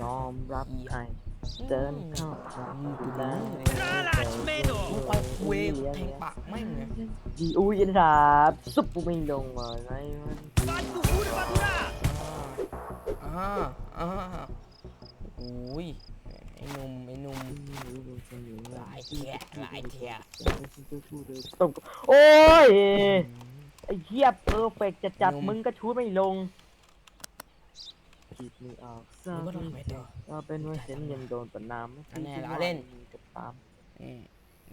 ยอมรับใครเดินเข้ามาได้มึงไปเวฟแทงปากแม่งเลยดีอุ้ยนะครับซุปไม่ลงมาไงมันอ่าอ่าอ่าโอ้ยไอ้หนุ่มไอ้หนุ่มหลายแทะหลายแทะตบโอ้ยไอ้เหี้ยเพอร์เฟกจะจัดมึงก็ชูไม่ลงคิดไม่ออก มึงก็ต้องทำไมต่อ ก็เป็นว่าเห็นยังโดนประนาม อันแน่ล้อเล่น กับตาม นี่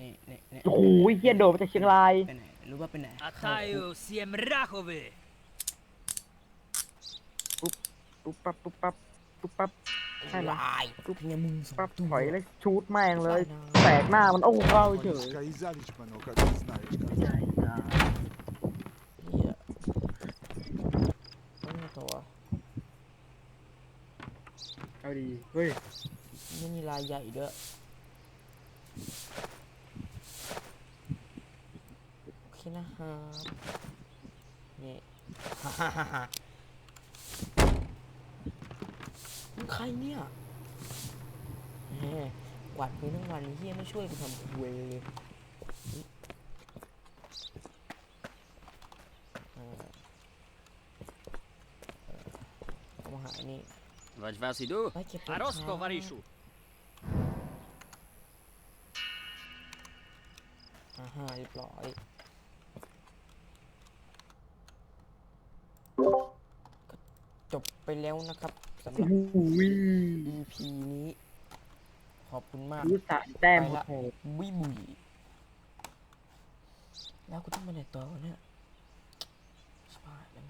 นี่นี่นี่ โอ้โหเหี้ยโดดมาจากเชียงราย ไปไหนรู้ว่าไปไหน Ataju Siemrachowy! ปุ๊บปั๊บปุ๊บปั๊บปุ๊บปั๊บ ใช่ไหม ลายเนี่ยมึงสอง ปั๊บ ตัว ถอยเลยชูดแม่งเลย ไปนะ แตกหน้ามันโอ้เข้าเฉย Паничка и залечка, ну как ты знаешь. как เอาดี เฮ้ยไม่มีลายใหญ่ด้วย โอเคนะครับนี่ฮ่าฮ่าฮ่าฮ่ามึงใครเนี่ยแหมกวาดพื้นทั้งวันเฮียไม่ช่วยกูทำคุยเลยเออเอามาหาอ้นี่ was idu? ไปเก็บ A Rosko, Wariszu! อ่าฮะเรียบร้อยก็จบไปแล้วนะครับสำหรับ อุ้ย EP นี้ ขอบคุณมาก รู้สะแต้มไปละโอ้โหบุยบุยแล้วกูต้องไปไหนต่อวะเนี่ยสบายแล้วไห